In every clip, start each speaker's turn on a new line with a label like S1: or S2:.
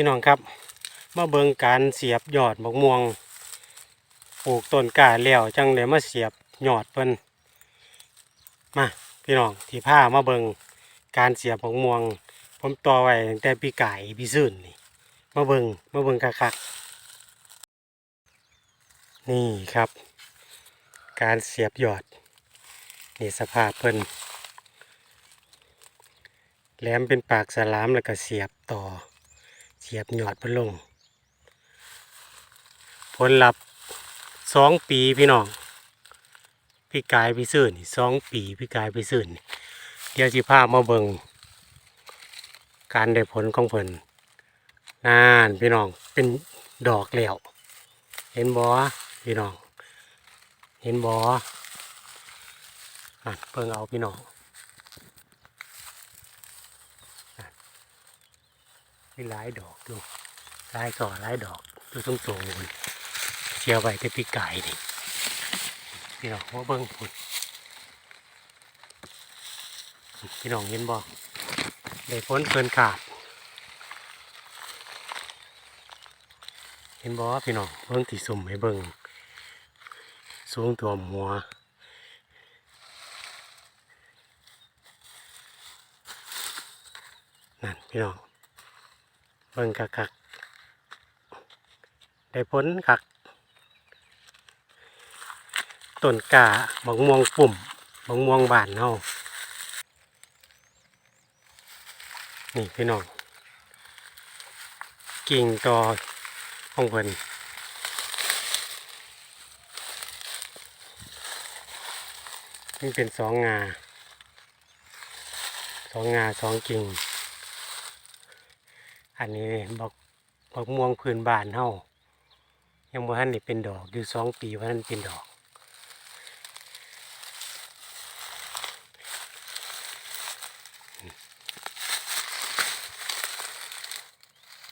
S1: พี่น้องครับมาเบิงการเสียบยอดมะม่วงปลูกต้นกาแล้วจังเลยมาเสียบยอดเพิ่นมาพี่น้องที่ผ้ามาเบิงการเสียบมะม่วง ผมต่อไว้ตั้งแต่ปีไก่ปีซื่นนี่มาเบิงมาเบิงคักๆนี่ครับ การเสียบยอดนี่สภาพเพิ่นแหลมเป็นปากสลามแล้วก็เสียบต่อ เสียบยอดพิ่นลง ผลลัพธ์สองปีพี่น้อง พี่กายพี่ซื่นนี่สองปีพี่กายพี่ซื่นนี่เดี๋ยวสิพาพมาเบิงการได้ผลของเพิ่นนานพี่น้องเป็นดอกแล้ว เห็นบ่พี่น้อง เห็นบอะเบิ่งเอาพี่น้องอะ มีหลายดอกอยู่หลายก่อหลายดอกอยู่ตรงโตๆพุ่นเชียวไว้แต่พี่ไก่นี่พี่น้องว่าเบิ่งพุ่นพี่น้องเห็นบ่ได้ผลเกินขาด เห็นบ่พี่น้องเบิ่งที่สุ่มให้เบิ่งสูงตัวหัวนั่นพี่น้อง บิ่งคักักๆได้ผลคักต้นกาบักม่วงปุ่มบักม่วงบานเฮานี่พี่น้องกิ่งต่อของเพิ่นนี่เป็นสองงาสองงาสองกิ่ง อันนี้บักบักม่วงพื้นบ้านเฮายังบ่ทันได้เป็นดอกอยู่สองปีว่าทันเป็นดอก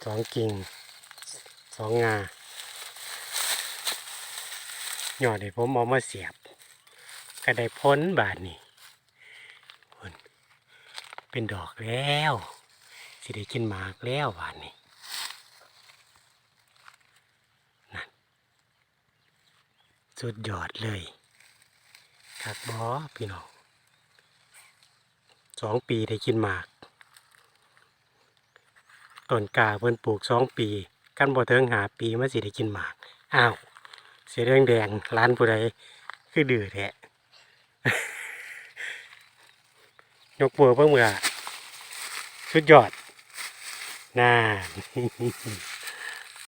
S1: สองกิ่งสองงาหยอดให้ผมเอามาเสียบ ก็ได้พ้นบาทนี่เป็นดอกแล้ว สิได้กินหมากแล้วบาทนี่นั่นสุดยอดเลยคักบอพี่น้องสองปีได้กินหมากต้นกาเพิ่นปลูกสองปีกันบ่เทิงหาปีมาสิได้กินหมากอ้าวเสียแดงแดงร้านผู้ใดคือดื้อแท้ยกบัวเพิ่งเมื่อสุดยอด น่า